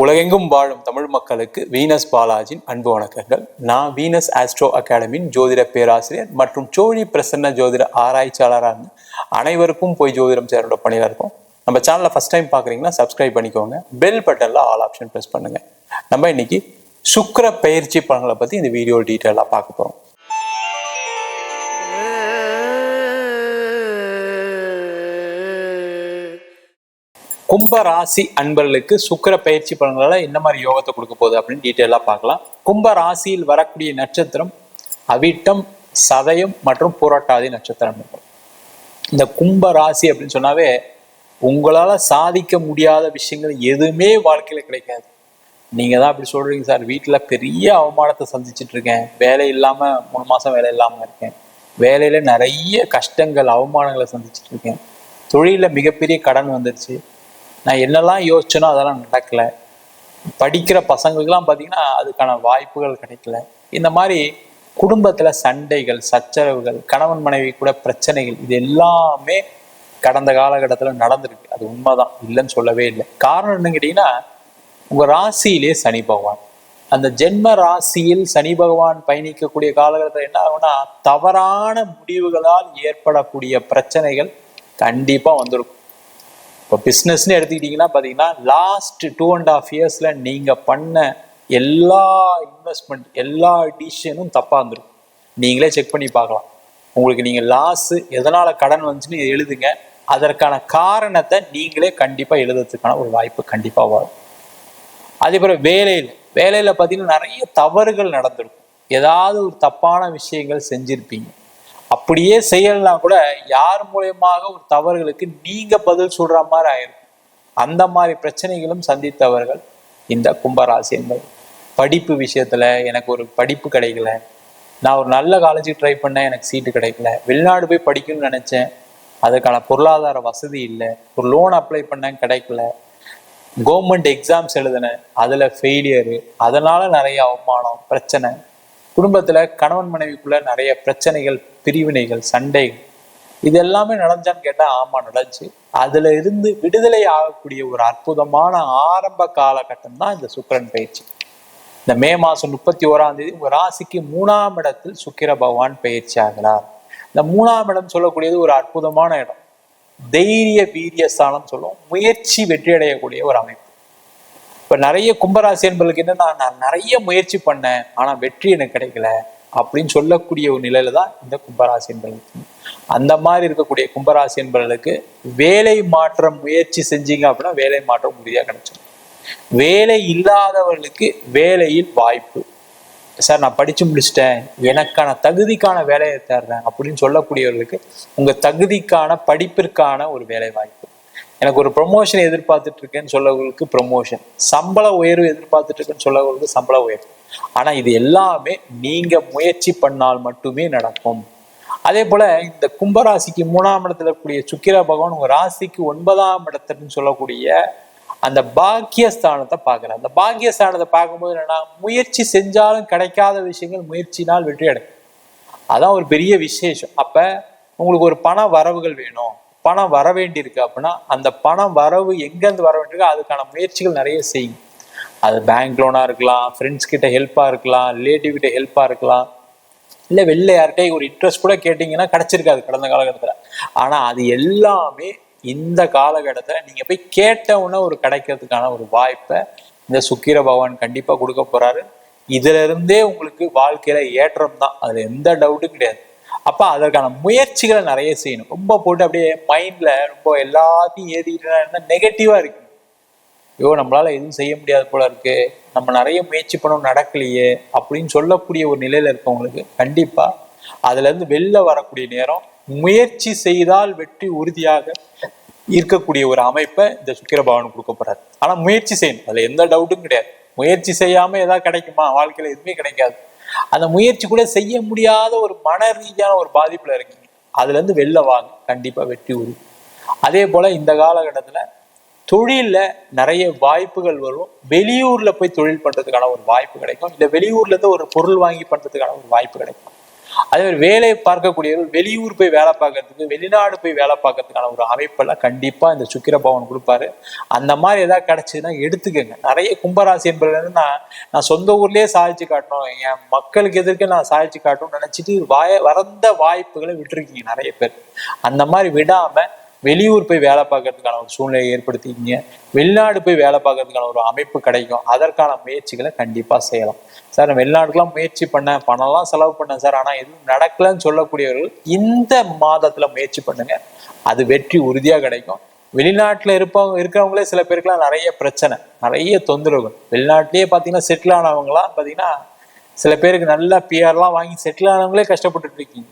உலகெங்கும் வாழும் தமிழ் மக்களுக்கு வீனஸ் பாலாஜின் அன்பு வணக்கங்கள். நான் வீனஸ் ஆஸ்ட்ரோ அகாடமியின் ஜோதிட பேராசிரியர் மற்றும் சோழி பிரசன்ன ஜோதிட ஆராய்ச்சியாளராக அனைவருக்கும் போய் ஜோதிடம் சேரோட பணியில் இருக்கும். நம்ம சேனலில் ஃபஸ்ட் டைம் பார்க்குறீங்கன்னா சப்ஸ்கிரைப் பண்ணிக்கோங்க. பெல் பட்டனில் ஆல் ஆப்ஷன் ப்ரெஸ் பண்ணுங்கள் நம்ம இன்னைக்கு சுக்கர பயிற்சி பலன்களை பற்றி இந்த வீடியோ டீட்டெயிலாக பார்க்க போகிறோம் கும்ப ராசி அன்பர்களுக்கு சுக்கிர பயிற்சி பலன்களால் என்ன மாதிரி யோகத்தை கொடுக்க போகுது அப்படின்னு டீட்டெயிலாக பார்க்கலாம். கும்ப ராசியில் வரக்கூடிய நட்சத்திரம் அவிட்டம் சதயம் மற்றும் புரட்டாதி நட்சத்திரம். இந்த கும்ப ராசி அப்படின்னு சொன்னாவே உங்களால் சாதிக்க முடியாத விஷயங்கள் எதுவுமே வாழ்க்கையில் கிடைக்காது. நீங்கள் தான் அப்படி சொல்கிறீங்க சார். வீட்டில் பெரிய அவமானத்தை சந்திச்சுட்டு இருக்கேன். வேலை இல்லாமல் மூணு மாதம் வேலை இல்லாமல் இருக்கேன். வேலையில் நிறைய கஷ்டங்கள் அவமானங்களை சந்திச்சுட்டு இருக்கேன். தொழிலில் மிகப்பெரிய கடன் வந்துருச்சு. நான் என்னெல்லாம் யோசிச்சேனோ அதெல்லாம் நடக்கல. படிக்கிற பசங்களுக்கெல்லாம் பார்த்தீங்கன்னா அதுக்கான வாய்ப்புகள் கிடைக்கல. இந்த மாதிரி குடும்பத்தில் சண்டைகள் சச்சரவுகள் கணவன் மனைவி கூட பிரச்சனைகள் இது எல்லாமே கடந்த காலகட்டத்தில் நடந்திருக்கு. அது உண்மைதான். இல்லைன்னு சொல்லவே இல்லை. காரணம் என்னன்னு கேட்டீங்கன்னா உங்கள் ராசியிலே சனி பகவான். அந்த ஜென்ம ராசியில் சனி பகவான் பயணிக்கக்கூடிய காலகட்டத்தில் என்ன ஆகும்னா தவறான முடிவுகளால் ஏற்படக்கூடிய பிரச்சனைகள் கண்டிப்பாக வந்திருக்கும். இப்போ பிஸ்னஸ்னு எடுத்துக்கிட்டிங்கன்னா பார்த்தீங்கன்னா லாஸ்ட் டூ அண்ட் ஆஃப் இயர்ஸில் நீங்கள் பண்ண எல்லா இன்வெஸ்ட்மெண்ட் எல்லா டிசிஷனும் தப்பாக இருந்துடும் நீங்களே செக் பண்ணி பார்க்கலாம். உங்களுக்கு நீங்கள் லாஸு எதனால் கடன் வந்துச்சுன்னு எழுதுங்க. அதற்கான காரணத்தை நீங்களே கண்டிப்பாக எழுதுறதுக்கான ஒரு வாய்ப்பு கண்டிப்பாக வரும். அதே போல் வேலையில் வேலையில் பார்த்தீங்கன்னா நிறைய தவறுகள் நடந்திருக்கும். ஏதாவது ஒரு தப்பான விஷயங்கள் செஞ்சுருப்பீங்க. அப்படியே செய்யலாம் கூட யார் மூலியமாக ஒரு தவறுகளுக்கு நீங்க பதில் சொல்ற மாதிரி ஆயிருக்கும் அந்த மாதிரி பிரச்சனைகளும் சந்தித்தவர்கள் இந்த கும்பராசி என்பது படிப்பு விஷயத்துல எனக்கு ஒரு படிப்பு கிடைக்கல. நான் ஒரு நல்ல காலேஜுக்கு ட்ரை பண்ணேன் எனக்கு சீட்டு கிடைக்கல. வெளிநாடு போய் படிக்கணும்னு நினைச்சேன். அதுக்கான பொருளாதார வசதி இல்லை. ஒரு லோன் அப்ளை பண்ணேன் கிடைக்கல. கவர்மெண்ட் எக்ஸாம்ஸ் எழுதினேன். அதில் ஃபெயிலியரு அதனால நிறைய அவமானம் பிரச்சனை. குடும்பத்துல கணவன் மனைவிக்குள்ள நிறைய பிரச்சனைகள் பிரிவினைகள் சண்டைகள். இது எல்லாமே நடந்தான்னு கேட்டா ஆமா நடந்துச்சு. அதுல இருந்து விடுதலை ஆகக்கூடிய ஒரு அற்புதமான ஆரம்ப காலகட்டம் தான் இந்த சுக்கிரன் பயிற்சி. இந்த மே மாசம் முப்பத்தி ஓராம் தேதி உங்க ராசிக்கு மூணாம் இடத்தில் சுக்கிர பகவான் பயிற்சி ஆகிறார். இந்த மூணாம் இடம் சொல்லக்கூடியது ஒரு அற்புதமான இடம். தைரிய வீரிய ஸ்தானம் சொல்லுவோம். முயற்சி வெற்றி அடையக்கூடிய ஒரு அமைப்பு. இப்போ நிறைய கும்பராசி என்பதுக்கு என்னன்னா நான் நிறைய முயற்சி பண்ணேன் ஆனால் வெற்றி எனக்கு கிடைக்கல அப்படின்னு சொல்லக்கூடிய ஒரு நிலையில தான் இந்த கும்பராசி என்பது அந்த மாதிரி இருக்கக்கூடிய கும்பராசி என்பவர்களுக்கு வேலை மாற்றம் முயற்சி செஞ்சீங்க அப்படின்னா வேலை மாற்றம் உறுதியாக கிடைச்சிடும் வேலை இல்லாதவர்களுக்கு வேலையில் வாய்ப்பு. சார் நான் படிச்சு முடிச்சிட்டேன். எனக்கான தகுதிக்கான வேலையை தேர்றேன் அப்படின்னு சொல்லக்கூடியவர்களுக்கு உங்க தகுதிக்கான படிப்பிற்கான ஒரு வேலை வாய்ப்பு எனக்கு ஒரு ப்ரொமோஷன் எதிர்பார்த்துட்டு இருக்கேன்னு சொல்லவங்களுக்கு ப்ரொமோஷன் சம்பள உயர்வு எதிர்பார்த்துட்டு இருக்கேன்னு சொல்லவங்களுக்கு சம்பள உயர்வு. ஆனா இது எல்லாமே நீங்க முயற்சி பண்ணால் மட்டுமே நடக்கும். அதே போல இந்த கும்பராசிக்கு மூணாம் இடத்துல இருக்கக்கூடிய சுக்கிர பகவான் உங்க ராசிக்கு ஒன்பதாம் இடத்துன்னு சொல்லக்கூடிய அந்த பாக்கியஸ்தானத்தை பார்க்குறேன் அந்த பாக்கியஸ்தானத்தை பார்க்கும்போது என்னன்னா முயற்சி செஞ்சாலும் கிடைக்காத விஷயங்கள் முயற்சினால் வெற்றி அடையும் அதான் ஒரு பெரிய விசேஷம். அப்ப உங்களுக்கு ஒரு பண வரவுகள் வேணும். பணம் வர வேண்டியிருக்கு அப்படின்னா அந்த பணம் வரவு எங்கேருந்து வர வேண்டியிருக்கோ அதுக்கான முயற்சிகள் நிறைய செய்யும். அது பேங்க் லோனாக இருக்கலாம் ஃப்ரெண்ட்ஸ் கிட்ட ஹெல்ப்பாக இருக்கலாம் ரிலேட்டிவ் கிட்ட ஹெல்ப்பாக இருக்கலாம். இல்லை வெளில யார்கிட்டே ஒரு இன்ட்ரெஸ்ட் கூட கேட்டிங்கன்னா கிடச்சிருக்காது கடந்த காலகட்டத்தில். ஆனால் அது எல்லாமே இந்த காலகட்டத்தில் நீங்கள் போய் கேட்ட ஒரு கிடைக்கிறதுக்கான ஒரு வாய்ப்பை இந்த சுக்கிர பகவான் கண்டிப்பாக கொடுக்க போகிறாரு இதுலேருந்தே உங்களுக்கு வாழ்க்கையில் ஏற்றம் தான். அதில் எந்த டவுட்டும் கிடையாது. அப்போ அதற்கான முயற்சிகளை நிறைய செய்யணும். ரொம்ப போட்டு அப்படியே மைண்டில் ரொம்ப எல்லாத்தையும் ஏறிக்கிட்டு நெகட்டிவாக இருக்கு. ஐயோ நம்மளால எதுவும் செய்ய முடியாது போல இருக்கு. நம்ம நிறைய முயற்சி பண்ணணும் நடக்கலையே அப்படின்னு சொல்லக்கூடிய ஒரு நிலையில இருக்கவங்களுக்கு கண்டிப்பா அதுல இருந்து வெளில வரக்கூடிய நேரம் முயற்சி செய்தால் வெற்றி உறுதியாக இருக்கக்கூடிய ஒரு அமைப்பை இந்த சுக்கிர பகவான் கொடுக்க போறாரு. ஆனா முயற்சி செய்யணும். அதுல எந்த டவுட்டும் கிடையாது. முயற்சி செய்யாம ஏதாவது கிடைக்குமா? வாழ்க்கையில எதுவுமே கிடைக்காது. அந்த முயற்சி கூட செய்ய முடியாத ஒரு மன ரீதியான ஒரு பாதிப்புல இருக்கீங்க அதுல இருந்து வெளில வாங்க கண்டிப்பா வெற்றி உரு. அதே போல இந்த காலகட்டத்துல தொழில்ல நிறைய வாய்ப்புகள் வரும். வெளியூர்ல போய் தொழில் பண்றதுக்கான ஒரு வாய்ப்பு கிடைக்கும். இல்ல வெளியூர்ல இருந்து ஒரு பொருள் வாங்கி பண்றதுக்கான ஒரு வாய்ப்பு கிடைக்கும். அதே மாதிரி வேலை பார்க்கக்கூடியவர்கள் வெளியூர் போய் வேலை பார்க்கறதுக்கு வெளிநாடு போய் வேலை பார்க்கறதுக்கான ஒரு அமைப்பெல்லாம் கண்டிப்பா இந்த சுக்கிர பவன் கொடுப்பாரு. அந்த மாதிரி ஏதாவது கிடைச்சதுன்னா எடுத்துக்கோங்க. நிறைய கும்பராசி என்பது நான் நான் சொந்த ஊர்லயே சாதிச்சு காட்டணும். என் மக்களுக்கு எதிர்க்க நான் சாதிச்சு காட்டணும்னு நினைச்சிட்டு வாய வறந்த வாய்ப்புகளை விட்டுருக்கீங்க நிறைய பேர். அந்த மாதிரி விடாம வெளியூர் போய் வேலை பார்க்கறதுக்கான ஒரு சூழ்நிலையை ஏற்படுத்திக்கிங்க. வெளிநாடு போய் வேலை பார்க்கறதுக்கான ஒரு அமைப்பு கிடைக்கும். அதற்கான முயற்சிகளை கண்டிப்பா செய்யலாம். சார் நான் வெளிநாட்டுக்கெல்லாம் முயற்சி பண்ணேன். பணம்லாம் செலவு பண்ணேன் சார். ஆனா எதுவும் நடக்கலன்னு சொல்லக்கூடியவர்கள் இந்த மாதத்துல முயற்சி பண்ணுங்க. அது வெற்றி உறுதியா கிடைக்கும். வெளிநாட்டுல இருப்பவங்க இருக்கிறவங்களே சில பேருக்குலாம் நிறைய பிரச்சனை நிறைய தொந்தரவுகள். வெளிநாட்டிலேயே பாத்தீங்கன்னா செட்டில் ஆனவங்களாம் பாத்தீங்கன்னா சில பேருக்கு நல்ல பிஆர்லாம் வாங்கி செட்டில் ஆனவங்களே கஷ்டப்பட்டுட்டு இருக்கீங்க.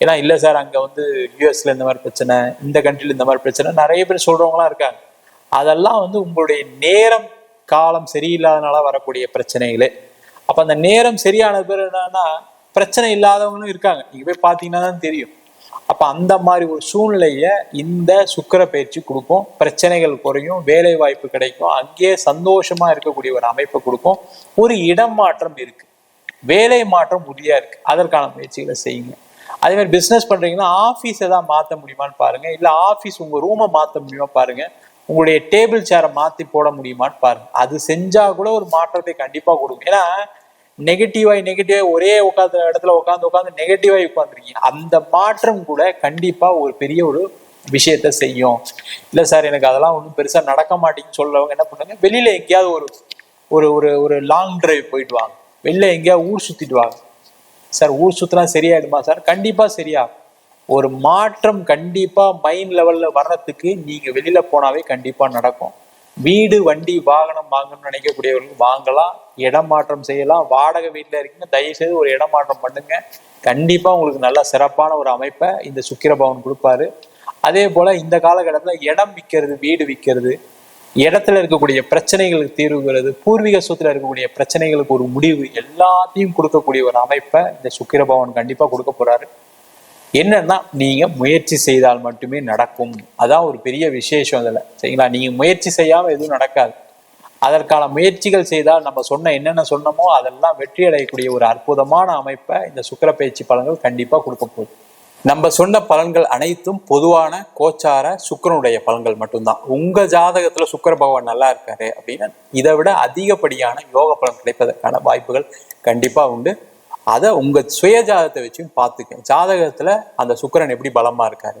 ஏன்னா இல்லை சார் அங்கே வந்து யூஎஸ்ல இந்த மாதிரி பிரச்சனை இந்த கண்ட்ரில இந்த மாதிரி பிரச்சனை நிறைய பேர் சொல்றவங்களாம் இருக்காங்க. அதெல்லாம் வந்து உங்களுடைய நேரம் காலம் சரியில்லாதனால வரக்கூடிய பிரச்சனைகளே. அப்போ அந்த நேரம் சரியான பேர் என்னன்னா பிரச்சனை இல்லாதவங்களும் இருக்காங்க. நீங்க போய் பார்த்தீங்கன்னா தான் தெரியும். அப்ப அந்த மாதிரி ஒரு சூழ்நிலைய இந்த சுக்கிர பயிற்சி கொடுக்கும். பிரச்சனைகள் குறையும் வேலை வாய்ப்பு கிடைக்கும். அங்கேயே சந்தோஷமா இருக்கக்கூடிய ஒரு அமைப்பை கொடுக்கும். ஒரு இடம் மாற்றம் இருக்கு. வேலை மாற்றம் உறுதியா இருக்கு. அதற்கான முயற்சிகளை செய்யுங்க. அதே மாதிரி பிஸ்னஸ் பண்றீங்கன்னா ஆஃபீஸ் தான் மாற்ற முடியுமான்னு பாருங்க. இல்லை ஆஃபீஸ் உங்க ரூமை மாற்ற முடியுமா பாருங்க. உங்களுடைய டேபிள் சேரை மாற்றி போட முடியுமான்னு பாருங்க. அது செஞ்சா கூட ஒரு மாற்றத்தை கண்டிப்பாக கொடுக்கும். ஏன்னா நெகட்டிவாய் நெகட்டிவாய் ஒரே உட்காந்த இடத்துல உட்காந்து உட்காந்து நெகட்டிவாய் உட்காந்துருக்கீங்க அந்த மாற்றம் கூட கண்டிப்பாக ஒரு பெரிய ஒரு விஷயத்த செய்யும். இல்லை சார் எனக்கு அதெல்லாம் ஒன்றும் பெருசாக நடக்க மாட்டேங்குன்னு சொல்றவங்க என்ன பண்ணுங்க வெளியில எங்கேயாவது ஒரு ஒரு ஒரு ஒரு லாங் டிரைவ் போயிட்டு வாங்க. வெளில எங்கேயாவது ஊர் சுத்திட்டு வாங்க. சார் ஊர் சுத்தினா சரியாயிடுமா சார்? கண்டிப்பா சரியா. ஒரு மாற்றம் கண்டிப்பா மைண்ட் லெவல்ல வர்றதுக்கு நீங்க வெளியில போனாவே கண்டிப்பா நடக்கும். வீடு வண்டி வாகனம் வாங்கணும்னு நினைக்கக்கூடியவர்கள் வாங்கலாம் இடம் மாற்றம் செய்யலாம். வாடகை வீட்டில் இருக்கீங்க தயவு செய்து ஒரு இடம் மாற்றம் பண்ணுங்க. கண்டிப்பா உங்களுக்கு நல்ல சிறப்பான ஒரு அமைப்பை இந்த சுக்கிரபவன் கொடுப்பாரு. அதே போல இந்த காலகட்டத்தில் இடம் விற்கிறது வீடு விற்கிறது இடத்துல இருக்கக்கூடிய பிரச்சனைகளுக்கு தீர்வுகிறது பூர்வீக சொத்துல இருக்கக்கூடிய பிரச்சனைகளுக்கு ஒரு முடிவு எல்லாத்தையும் கொடுக்கக்கூடிய ஒரு அமைப்பை இந்த சுக்கிர பவன் கண்டிப்பா கொடுக்க போறாரு. என்னன்னா நீங்க முயற்சி செய்தால் மட்டுமே நடக்கும். அதான் ஒரு பெரிய விசேஷம் அதுல. சரிங்களா? நீங்க முயற்சி செய்யாம எதுவும் நடக்காது. அதற்கான முயற்சிகள் செய்தால் நம்ம சொன்ன என்னென்ன சொன்னமோ அதெல்லாம் வெற்றி அடையக்கூடிய ஒரு அற்புதமான அமைப்பை இந்த சுக்கிர பயிற்சி பலன்கள் கண்டிப்பா கொடுக்க போகுது. நம்ம சொன்ன பலன்கள் அனைத்தும் பொதுவான கோச்சார சுக்கிரனுடைய பலன்கள் மட்டும்தான். உங்க ஜாதகத்துல சுக்கிர பகவான் நல்லா இருக்காரு அப்படின்னா இதை விட அதிகப்படியான யோக பலன் கிடைப்பதற்கான வாய்ப்புகள் கண்டிப்பா உண்டு. அதை உங்க சுய ஜாதகத்தை வச்சும் பார்த்துக்க. ஜாதகத்துல அந்த சுக்கிரன் எப்படி பலமா இருக்காரு?